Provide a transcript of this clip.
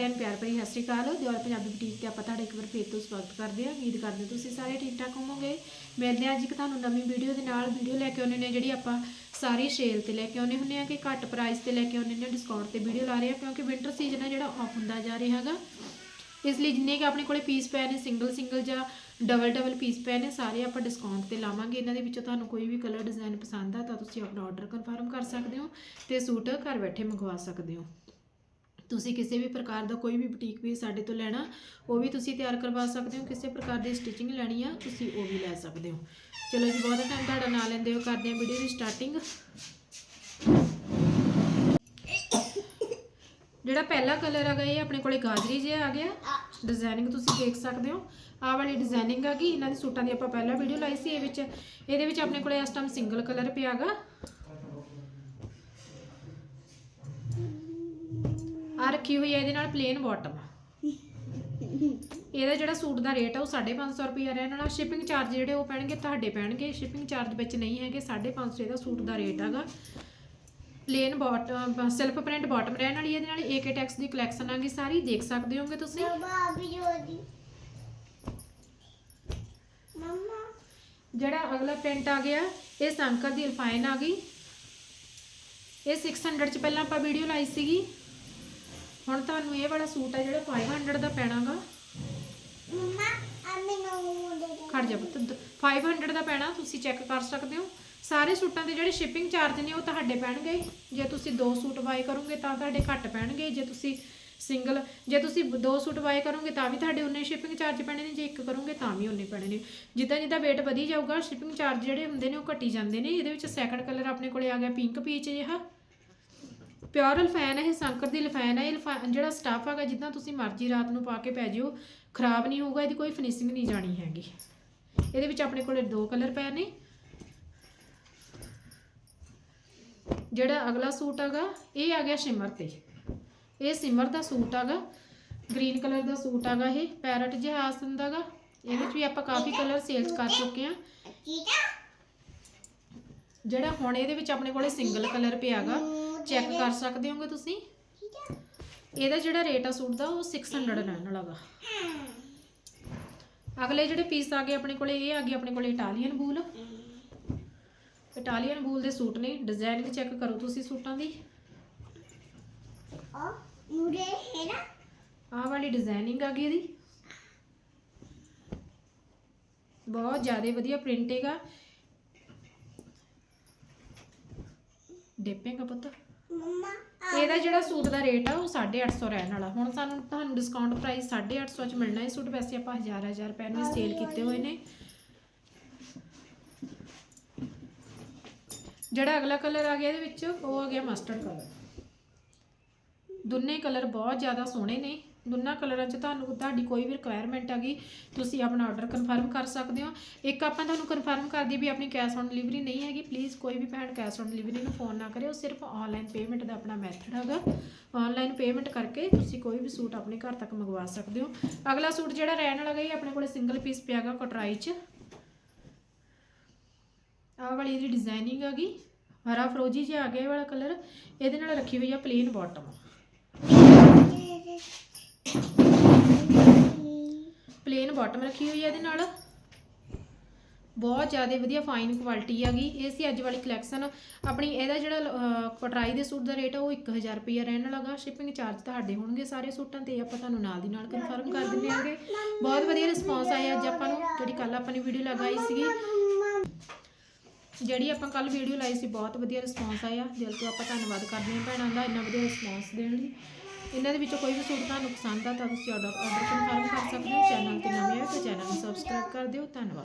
ਸਾਰਿਆਂ ਨੂੰ ਪਿਆਰ ਭਰੀ ਸਤਿ ਸ਼੍ਰੀ ਅਕਾਲ। ਦਿਓਲ ਪੰਜਾਬੀ ਬੁਟੀਕ ਤੇ ਆਪਾਂ ਤੁਹਾਡਾ ਇੱਕ ਵਾਰ ਫੇਰ ਤੋਂ ਸਵਾਗਤ ਕਰਦੇ ਹਾਂ। ਉਮੀਦ ਕਰਦੇ ਹਾਂ ਤੁਸੀਂ ਸਾਰੇ ਠੀਕ ਠਾਕ ਹੋਵੋਗੇ। ਮਿਲਦੇ ਹਾਂ ਅੱਜ ਇੱਕ ਤੁਹਾਨੂੰ ਨਵੀਂ ਵੀਡੀਓ ਦੇ ਨਾਲ। ਵੀਡੀਓ ਲੈ ਕੇ ਆਉਣੇ ਨੇ ਜਿਹੜੀ ਆਪਾਂ ਸਾਰੀ ਸੇਲ ਤੇ ਲੈ ਕੇ ਆਉਣੇ ਹੁੰਦੇ ਆ ਕਿ ਘੱਟ ਪ੍ਰਾਈਸ ਤੇ ਲੈ ਕੇ ਆਉਣੇ ਨੇ ਡਿਸਕਾਊਂਟ ਤੇ ਵੀਡੀਓ ਲਾ ਰਹੇ ਆ ਕਿਉਂਕਿ ਵਿੰਟਰ ਸੀਜ਼ਨ ਹੈ ਜਿਹੜਾ ਆਫ ਹੁੰਦਾ ਜਾ ਰਿਹਾ ਹੈਗਾ। ਇਸ ਲਈ ਜਿੰਨੇ ਕਿ ਆਪਣੇ ਕੋਲੇ ਪੀਸ ਪਏ ਨੇ ਸਿੰਗਲ ਸਿੰਗਲ ਜਾਂ ਡਬਲ ਡਬਲ ਪੀਸ ਪਏ ਨੇ, ਸਾਰੇ ਆਪਾਂ ਡਿਸਕਾਊਂਟ ਤੇ ਲਾਵਾਂਗੇ। ਇਹਨਾਂ ਦੇ ਵਿੱਚੋਂ ਤੁਹਾਨੂੰ ਕੋਈ ਵੀ ਕਲਰ ਡਿਜ਼ਾਈਨ ਪਸੰਦ ਆ ਤਾਂ ਤੁਸੀਂ ਆਪਣਾ ਆਰਡਰ ਕਨਫਰਮ ਕਰ ਸਕਦੇ ਹੋ ਤੇ ਸੂਟ ਘਰ ਬੈਠੇ ਮੰਗਵਾ ਸਕਦੇ ਹੋ। ਤੁਸੀਂ ਕਿਸੇ ਵੀ ਪ੍ਰਕਾਰ ਦਾ ਕੋਈ ਵੀ ਬੁਟੀਕ ਵੀ ਸਾਡੇ ਤੋਂ ਲੈਣਾ, ਉਹ ਵੀ ਤੁਸੀਂ ਤਿਆਰ ਕਰਵਾ ਸਕਦੇ ਹੋ, ਕਿਸੇ ਪ੍ਰਕਾਰ ਦੀ ਸਟਿਚਿੰਗ ਲੈਣੀ ਆ, ਤੁਸੀਂ ਉਹ ਵੀ ਲੈ ਸਕਦੇ ਹੋ। ਚਲੋ ਜੀ, ਬਹੁਤ ਟਾਈਮ ਤੁਹਾਡਾ ਨਾਂ ਲੈਂਦੇ ਹੋ ਕਰਦੇ ਹਾਂ ਵੀਡੀਓ ਦੀ ਸਟਾਰਟਿੰਗ ਜਿਹੜਾ ਪਹਿਲਾ ਕਲਰ ਹੈਗਾ, ਇਹ ਆਪਣੇ ਕੋਲੇ ਗਾਜਰੀ ਜਿਹਾ ਆ ਗਿਆ। ਡਿਜ਼ਾਈਨਿੰਗ ਤੁਸੀਂ ਦੇਖ ਸਕਦੇ ਹੋ। ਆਹ ਵਾਲੀ ਡਿਜ਼ਾਈਨਿੰਗ ਹੈਗੀ ਇਹਨਾਂ ਦੇ ਸੂਟਾਂ ਦੀ ਆਪਾਂ ਪਹਿਲਾਂ ਵੀਡੀਓ ਲਾਈ ਸੀ, ਇਹ ਵਿੱਚ, ਇਹਦੇ ਵਿੱਚ ਆਪਣੇ ਕੋਲੇ ਇਸ ਟਾਈਮ ਸਿੰਗਲ ਕਲਰ ਪਿਆਗਾ ਆ ਰੱਖੀ ਹੋਈ ਹੈ ਇਹਦੇ ਨਾਲ ਪਲੇਨ ਬਾਟਮ ਇਹਦਾ ਜਿਹੜਾ ਸੂਟ ਦਾ ਰੇਟ ਆ ਉਹ 550 ਰੁਪਏ ਰਹਿਣ ਵਾਲਾ। ਸ਼ਿਪਿੰਗ ਚਾਰਜ ਜਿਹੜੇ ਉਹ ਪੈਣਗੇ ਤੁਹਾਡੇ ਪੈਣਗੇ। ਸ਼ਿਪਿੰਗ ਚਾਰਜ ਵਿੱਚ ਨਹੀਂ ਹੈਗੇ 550 ਇਹਦਾ ਸੂਟ ਦਾ ਰੇਟ ਹੈਗਾ। Plain bottom self print bottom ਰਹਿਣ ਵਾਲੀ ਇਹਦੇ ਨਾਲ ਏਕੇ ਟੈਕਸ ਦੀ ਕਲੈਕਸ਼ਨ ਆ ਗਈ ਸਾਰੀ। ਦੇਖ ਸਕਦੇ ਹੋਗੇ ਤੁਸੀਂ? ਮਮਾ ਜਿਹੜਾ ਅਗਲਾ ਪ੍ਰਿੰਟ ਆ ਗਿਆ ਇਹ ਸੰਕਰ ਦੀ ਅਲਫਾਈਨ ਆ ਗਈ। ਇਹ 600 ਚ ਪਹਿਲਾਂ ਆਪਾਂ ਵੀਡੀਓ ਲਾਈ ਸੀਗੀ। ਹੁਣ ਤੁਹਾਨੂੰ ਇਹ ਵਾਲਾ ਸੂਟ ਆ ਜਿਹੜਾ 500 ਦਾ ਪੈਣਾਗਾ। ਮਮਾ ਅਮੇ ਨੂੰ ਦੇ ਦੇ ਖੜ ਜਾ ਪੁੱਤ 500 ਦਾ ਪੈਣਾ ਤੁਸੀਂ ਚੈੱਕ ਕਰ ਸਕਦੇ ਹੋ। ਸਾਰੇ ਸੂਟਾਂ ਦੇ ਜਿਹੜੇ ਸ਼ਿਪਿੰਗ ਚਾਰਜ ਨੇ ਉਹ ਤੁਹਾਡੇ ਪੈਣਗੇ। ਜੇ ਤੁਸੀਂ ਦੋ ਸੂਟ ਬਾਈ ਕਰੋਗੇ ਤਾਂ ਤੁਹਾਡੇ ਘੱਟ ਪੈਣਗੇ। ਜੇ ਤੁਸੀਂ ਸਿੰਗਲ ਜੇ ਤੁਸੀਂ ਦੋ ਸੂਟ ਬਾਈ ਕਰੋਗੇ ਤਾਂ ਵੀ ਤੁਹਾਡੇ ਉਨੇ ਸ਼ਿਪਿੰਗ ਚਾਰਜ ਪੈਣੇ ਨੇ। ਜੇ ਇੱਕ ਕਰੋਗੇ ਤਾਂ ਵੀ ਉਨੇ ਪੈਣੇ ਨੇ। ਜਿੱਦਾਂ ਜਿੱਦਾਂ weight ਵਧੀ ਜਾਊਗਾ ਸ਼ਿਪਿੰਗ ਚਾਰਜ ਜਿਹੜੇ ਹੁੰਦੇ ਨੇ ਉਹ ਘਟੀ ਜਾਂਦੇ ਨੇ। ਇਹਦੇ ਵਿੱਚ ਸੈਕੰਡ ਕਲਰ ਆਪਣੇ ਕੋਲੇ ਆ ਗਿਆ ਪਿੰਕ ਪੀਚ ਜਿਹਾ। ਪਿਓਰ ਅਲਫੈਨ ਹੈ, ਇਹ ਸੰਕਰ ਦੀ ਅਲਫੈਨ ਹੈ, ਇਹ ਅਲਫਾ- ਜਿਹੜਾ ਸਟਾਫ ਹੈਗਾ, ਜਿੱਦਾਂ ਤੁਸੀਂ ਮਰਜ਼ੀ ਰਾਤ ਨੂੰ ਪਾ ਕੇ ਪੈ ਜਿਓ, ਖਰਾਬ ਨਹੀਂ ਹੋਊਗਾ, ਇਹਦੀ ਕੋਈ ਫਿਨਿਸ਼ਿੰਗ ਨਹੀਂ ਜਾਣੀ ਹੈਗੀ। ਇਹਦੇ ਵਿੱਚ ਆਪਣੇ ਕੋਲੇ ਦੋ ਕਲਰ ਪਏ ਨੇ। ਜਿਹੜਾ ਅਗਲਾ ਸੂਟ ਹੈਗਾ, ਇਹ ਆ ਗਿਆ ਸ਼ਿਮਰ ਤੇ। ਇਹ ਸਿਮਰ ਦਾ ਸੂਟ ਹੈਗਾ ਗ੍ਰੀਨ ਕਲਰ ਦਾ ਸੂਟ ਹੈਗਾ ਇਹ ਪੈਰਟ ਜਿਹਾ ਆਸ ਹੁੰਦਾਗਾ ਇਹਦੇ ਵਿੱਚ ਵੀ ਆਪਾਂ ਕਾਫੀ ਕਲਰ ਸੇਲਸ ਕਰ ਚੁੱਕੇ ਆ ਜਿਹੜਾ ਹੁਣ ਇਹਦੇ ਵਿੱਚ ਆਪਣੇ ਕੋਲੇ ਸਿੰਗਲ ਕਲਰ ਪਿਆਗਾ ਚੈੱਕ ਕਰ ਸਕਦੇ ਹੋਗੇ ਤੁਸੀਂ? ਕੀਟਾ ਇਹਦਾ ਜਿਹੜਾ ਰੇਟ ਆ ਸੂਟ ਦਾ ਉਹ 600 ਰਹਿਣ ਵਾਲਾ ਗਾ ਅਗਲੇ ਜਿਹੜੇ ਪੀਸ ਆ ਗਏ ਆਪਣੇ ਕੋਲੇ ਇਹ ਆ ਗਏ ਆਪਣੇ ਕੋਲੇ ਇਟਾਲੀਅਨ ਬੂਲ ਇਟਾਲੀਅਨ ਬੂਲ ਦੇ ਸੂਟ ਨੇ ਡਿਜ਼ਾਈਨਿੰਗ ਚੈੱਕ ਕਰੋ ਤੁਸੀਂ ਸੂਟਾਂ ਦੀ। ਆ ਮੁਰੇ ਹੈ ਨਾ। ਆਹ ਵਾਲੀ ਡਿਜ਼ਾਈਨਿੰਗ ਆ ਗਈ ਇਹਦੀ। ਬਹੁਤ ਜ਼ਿਆਦਾ ਵਧੀਆ ਪ੍ਰਿੰਟ ਹੈਗਾ ਡਿਪੇਗਾ ਪੁੱਤ। ਮਮਾ ਇਹਦਾ ਜਿਹੜਾ ਸੂਟ ਦਾ ਰੇਟ ਆ ਉਹ 850 ਰਹਿਣ ਵਾਲਾ। ਹੁਣ ਸਾਨੂੰ ਤੁਹਾਨੂੰ ਡਿਸਕਾਊਂਟ ਪ੍ਰਾਈਸ 850 ਚ ਮਿਲਣਾ ਇਹ ਸੂਟ, ਵੈਸੇ ਆਪਾਂ 1000 1000 ਰੁਪਏ ਨੂੰ ਸੇਲ ਕੀਤੇ ਹੋਏ ਨੇ। ਜਿਹੜਾ ਅਗਲਾ ਕਲਰ ਆ ਗਿਆ ਇਹਦੇ ਵਿੱਚ, ਉਹ ਆ ਗਿਆ ਮਸਟਰਡ ਕਲਰ ਦੋਨੇ ਕਲਰ ਬਹੁਤ ਜ਼ਿਆਦਾ ਸੋਹਣੇ ਨੇ। ਦੋਨਾਂ ਕਲਰਾਂ 'ਚ ਤੁਹਾਨੂੰ ਤੁਹਾਡੀ ਕੋਈ ਵੀ ਰਿਕੁਆਇਰਮੈਂਟ ਹੈਗੀ, ਤੁਸੀਂ ਆਪਣਾ ਆਰਡਰ ਕਨਫਰਮ ਕਰ ਸਕਦੇ ਹੋ। ਇੱਕ ਆਪਾਂ ਤੁਹਾਨੂੰ ਕਨਫਰਮ ਕਰਦੀ ਵੀ ਆਪਣੀ ਕੈਸ਼ ਔਨ ਡਿਲੀਵਰੀ ਨਹੀਂ ਹੈਗੀ ਪਲੀਜ਼ ਕੋਈ ਵੀ ਭੈਣ ਕੈਸ਼ ਔਨ ਡਿਲੀਵਰੀ ਨੂੰ ਫੋਨ ਨਾ ਕਰਿਓ ਸਿਰਫ ਆਨਲਾਈਨ ਪੇਮੈਂਟ ਦਾ ਆਪਣਾ ਮੈਥਡ ਹੈਗਾ। ਆਨਲਾਈਨ ਪੇਮੈਂਟ ਕਰਕੇ ਤੁਸੀਂ ਕੋਈ ਵੀ ਸੂਟ ਆਪਣੇ ਘਰ ਤੱਕ ਮੰਗਵਾ ਸਕਦੇ ਹੋ। ਅਗਲਾ ਸੂਟ ਜਿਹੜਾ ਰਹਿਣ ਵਾਲਾ ਗਈ ਆਪਣੇ ਕੋਲੇ ਸਿੰਗਲ ਪੀਸ ਪਿਆਗਾ ਕਟਰਾਈ 'ਚ। ਆਹ ਵਾਲੀ ਇਹਦੀ ਡਿਜ਼ਾਈਨਿੰਗ ਆ ਗਈ ਹਰਾ ਫਰੋਜੀ ਜਿਹਾ ਆ ਗਿਆ ਇਹ ਵਾਲਾ ਕਲਰ ਇਹਦੇ ਨਾਲ ਰੱਖੀ ਹੋਈ ਆ ਪਲੇਨ ਬਾਟਮ ਪਲੇਨ ਬਾਟਮ ਰੱਖੀ ਹੋਈ ਹੈ ਇਹਦੇ ਨਾਲ। ਬਹੁਤ ਜ਼ਿਆਦਾ ਵਧੀਆ ਫਾਈਨ ਕੁਆਲਿਟੀ ਹੈਗੀ। ਇਹ ਸੀ ਅੱਜ ਵਾਲੀ ਕਲੈਕਸ਼ਨ ਆਪਣੀ ਇਹਦਾ ਜਿਹੜਾ ਕਟਰਾਈ ਦੇ ਸੂਟ ਦਾ ਰੇਟ ਆ, ਉਹ 1000 ਰੁਪਏ ਰਹਿਣ ਵਾਲਾਗਾ ਸ਼ਿਪਿੰਗ ਚਾਰਜ ਤੁਹਾਡੇ ਹੋਣਗੇ ਸਾਰੇ ਸੂਟਾਂ ਤੇ। ਆਪਾਂ ਤੁਹਾਨੂੰ ਨਾਲ ਦੀ ਨਾਲ ਕਨਫਰਮ ਕਰ ਦਿੰਦੇ ਆਂਗੇ ਬਹੁਤ ਵਧੀਆ ਰਿਸਪੌਂਸ ਆਇਆ ਅੱਜ ਆਪਾਂ ਨੂੰ, ਜਿਹੜੀ ਕੱਲ ਆਪਾਂ ਨੇ ਵੀਡੀਓ ਲਗਾਈ ਸੀਗੀ। ਜਿਹੜੀ ਆਪਾਂ ਕੱਲ ਵੀਡੀਓ ਲਾਈ ਸੀ, ਬਹੁਤ ਵਧੀਆ ਰਿਸਪੌਂਸ ਆਇਆ। ਦਿਲ ਤੋਂ ਆਪਾਂ ਧੰਨਵਾਦ ਕਰਦੇ ਹਾਂ ਭੈਣਾਂ ਦਾ ਇੰਨਾ ਵਧੀਆ ਰਿਸਪੌਂਸ ਦੇਣ ਲਈ। ਇਹਨਾਂ ਦੇ ਵਿੱਚੋਂ ਕੋਈ ਵੀ ਸੂਟ ਤੁਹਾਨੂੰ ਪਸੰਦ ਆ, ਤਾਂ ਤੁਸੀਂ ਆਰਡਰ ਆਰਡਰ ਕਨਫਰਮ ਕਰ ਸਕਦੇ ਹੋ। ਚੈਨਲ ਤੇ ਨਵੇਂ ਹੋ ਤਾਂ ਚੈਨਲ ਨੂੰ ਸਬਸਕ੍ਰਾਈਬ ਕਰ ਦਿਓ। ਧੰਨਵਾਦ।